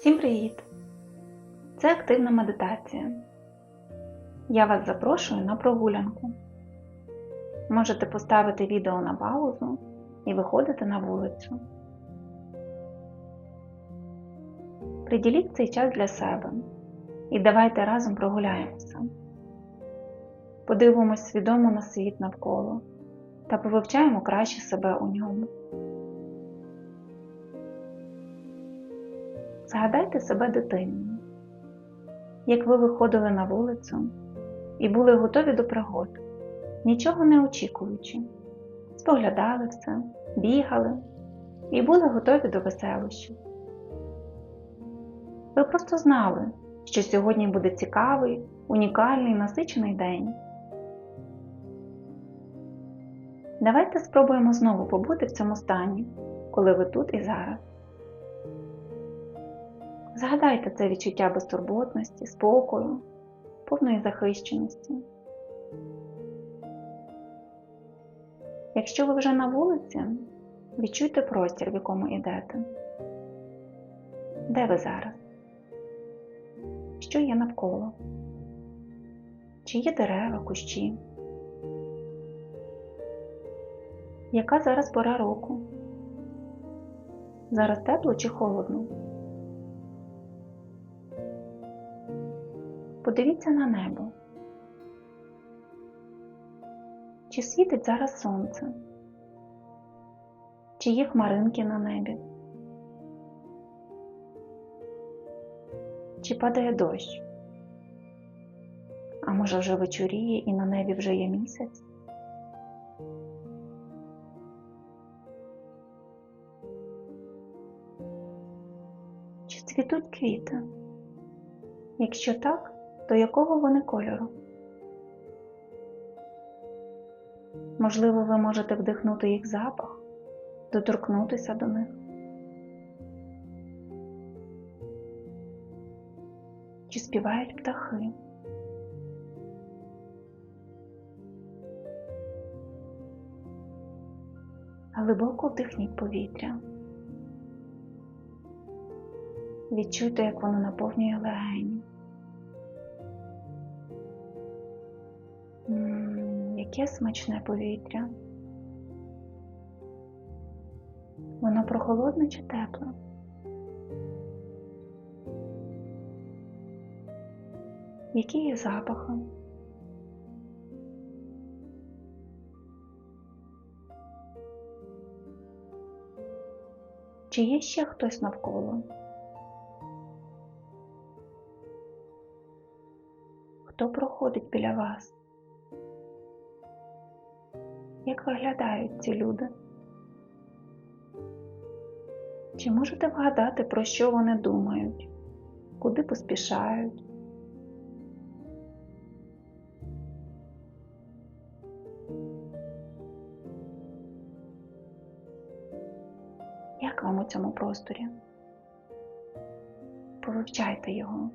Всім привіт! Це активна медитація. Я вас запрошую на прогулянку. Можете поставити відео на паузу і виходити на вулицю. Приділіть цей час для себе і давайте разом прогуляємося. Подивимось свідомо на світ навколо та повивчаємо краще себе у ньому. Згадайте себе дитиною, як ви виходили на вулицю і були готові до пригод, нічого не очікуючи, споглядали все, бігали і були готові до веселощів. Ви просто знали, що сьогодні буде цікавий, унікальний, насичений день. Давайте спробуємо знову побути в цьому стані, коли ви тут і зараз. Згадайте це відчуття безтурботності, спокою, повної захищеності. Якщо ви вже на вулиці, відчуйте простір, в якому йдете. Де ви зараз? Що є навколо? Чи є дерева, кущі? Яка зараз пора року? Зараз тепло чи холодно? Подивіться на небо. Чи світить зараз сонце? Чи є хмаринки на небі? Чи падає дощ? А може вже вечоріє і на небі вже є місяць? Чи цвітуть квіти? Якщо так, то якого вони кольору? Можливо, ви можете вдихнути їх запах, доторкнутися до них. Чи співають птахи? Глибоко вдихніть повітря. Відчуйте, як воно наповнює легені. М, Яке смачне повітря. Воно прохолодне чи тепле? Які є запахи? Чи є ще хтось навколо? Хто проходить біля вас? Як виглядають ці люди? Чи можете вгадати, про що вони думають, куди поспішають? Як вам у цьому просторі? Повивчайте його,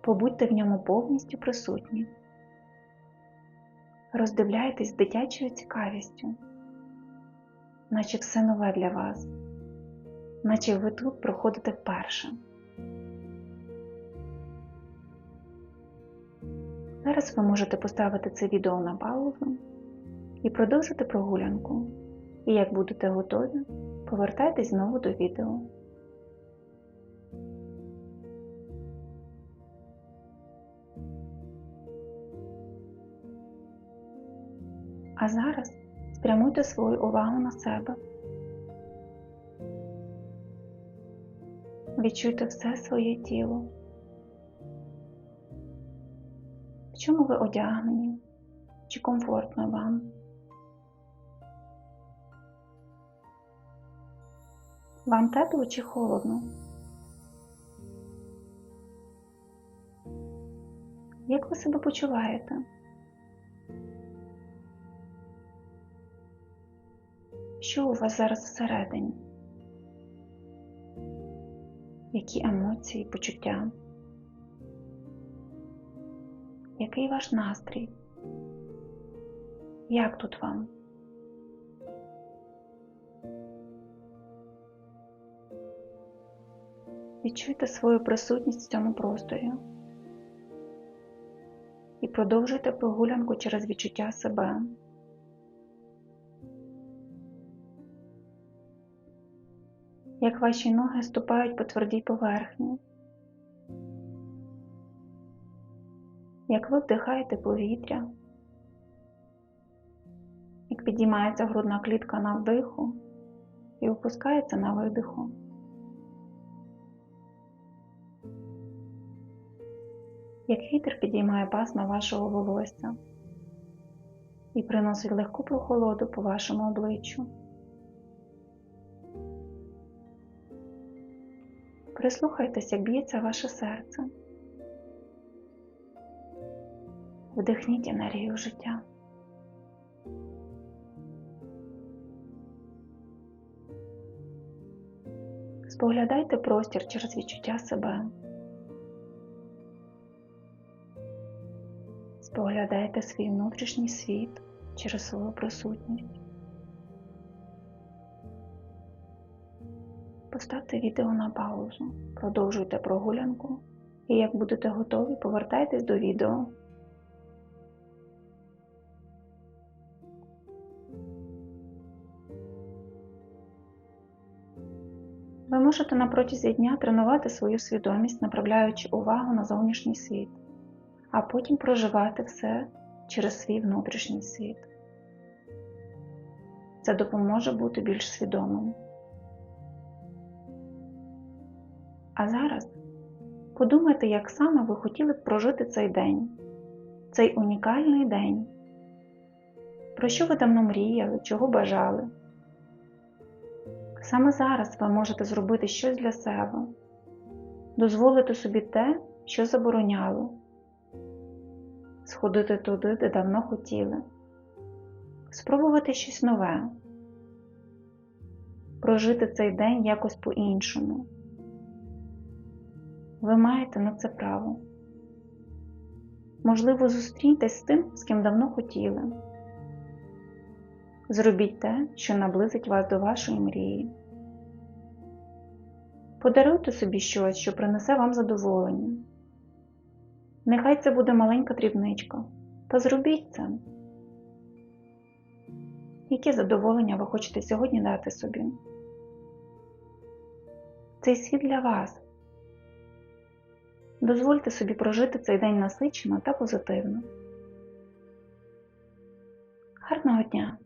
побудьте в ньому повністю присутні. Роздивляйтесь з дитячою цікавістю, наче все нове для вас, наче ви тут проходите вперше. Зараз ви можете поставити це відео на паузу і продовжити прогулянку. І як будете готові, повертайтесь знову до відео. А зараз спрямуйте свою увагу на себе. Відчуйте все своє тіло. В чому ви одягнені? Чи комфортно вам? Вам тепло чи холодно? Як ви себе почуваєте? Що у вас зараз всередині? Які емоції, почуття? Який ваш настрій? Як тут вам? Відчуйте свою присутність в цьому просторі і продовжуйте прогулянку через відчуття себе. Як ваші ноги ступають по твердій поверхні, як ви вдихаєте повітря, як підіймається грудна клітка на вдиху і опускається на видиху. Як вітер підіймає пасма вашого волосся і приносить легку прохолоду по вашому обличчю. Прислухайтесь, як б'ється ваше серце. Вдихніть енергію життя. Споглядайте простір через відчуття себе. Споглядайте свій внутрішній світ через свою присутність. Поставте відео на паузу, продовжуйте прогулянку і як будете готові, повертайтесь до відео. Ви можете на протязі дня тренувати свою свідомість, направляючи увагу на зовнішній світ, а потім проживати все через свій внутрішній світ. Це допоможе бути більш свідомим. А зараз подумайте, як саме ви хотіли б прожити цей день, цей унікальний день. Про що ви давно мріяли, чого бажали? Саме зараз ви можете зробити щось для себе, дозволити собі те, що забороняли, сходити туди, де давно хотіли, спробувати щось нове, прожити цей день якось по-іншому. Ви маєте на це право. Можливо, зустріньтесь з тим, з ким давно хотіли. Зробіть те, що наблизить вас до вашої мрії. Подаруйте собі щось, що принесе вам задоволення. Нехай це буде маленька дрібничка, та зробіть це. Яке задоволення ви хочете сьогодні дати собі? Цей світ для вас. Дозвольте собі прожити цей день насичено та позитивно. Гарного дня!